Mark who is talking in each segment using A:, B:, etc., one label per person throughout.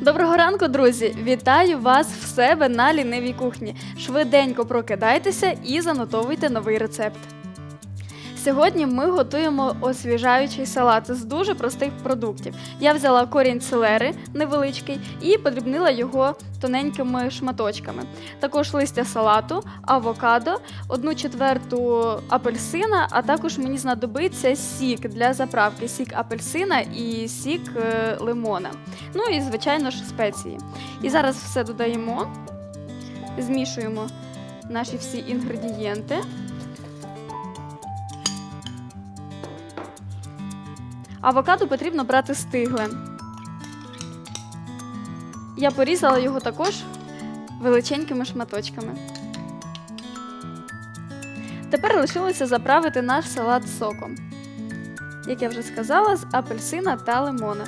A: Доброго ранку, друзі! Вітаю вас в себе на лінивій кухні. Швиденько прокидайтеся і занотовуйте новий рецепт. Сьогодні ми готуємо освіжаючий салат з дуже простих продуктів. Я взяла корінь селери невеличкий і подрібнила його тоненькими шматочками. Також листя салату, авокадо, одну четверту апельсина, а також мені знадобиться сік для заправки, сік апельсина і сік е, лимона. Ну і, звичайно ж, спеції. І зараз все додаємо, змішуємо наші всі інгредієнти. Авокадо потрібно брати стигле. Я порізала його також величенькими шматочками. Тепер лишилося заправити наш салат соком. Як я вже сказала, з апельсина та лимона.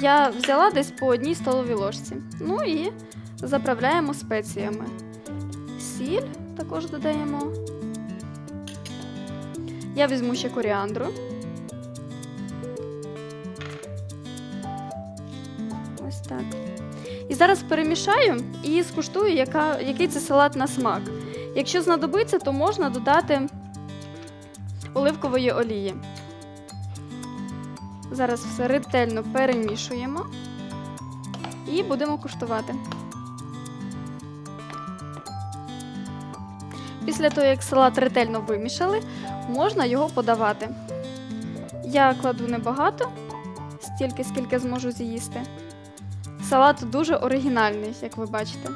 A: Я взяла десь по одній столовій ложці. Ну і заправляємо спеціями. Сіль також додаємо. Я візьму ще коріандру. Так. І зараз перемішаю і скуштую, яка, який це салат на смак. Якщо знадобиться, то можна додати оливкової олії. Зараз все ретельно перемішуємо і будемо куштувати. Після того, як салат ретельно вимішали, можна його подавати. Я кладу небагато, стільки, скільки зможу з'їсти. Салат дуже оригінальний, як ви бачите.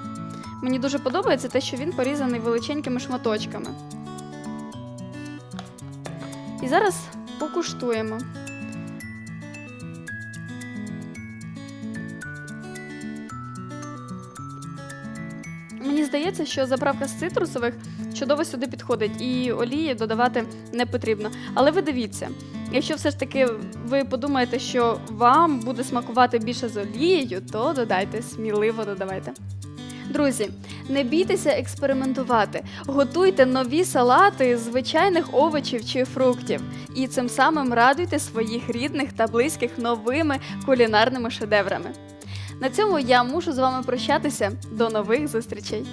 A: Мені дуже подобається те, що він порізаний величенькими шматочками. І зараз покуштуємо. Мені здається, що заправка з цитрусових чудово сюди підходить, і олії додавати не потрібно. Але ви дивіться, якщо все ж таки ви подумаєте, що вам буде смакувати більше з олією, то додайте, сміливо додавайте. Друзі, не бійтеся експериментувати. Готуйте нові салати з звичайних овочів чи фруктів. І цим самим радуйте своїх рідних та близьких новими кулінарними шедеврами. На цьому я мушу з вами прощатися. До нових зустрічей!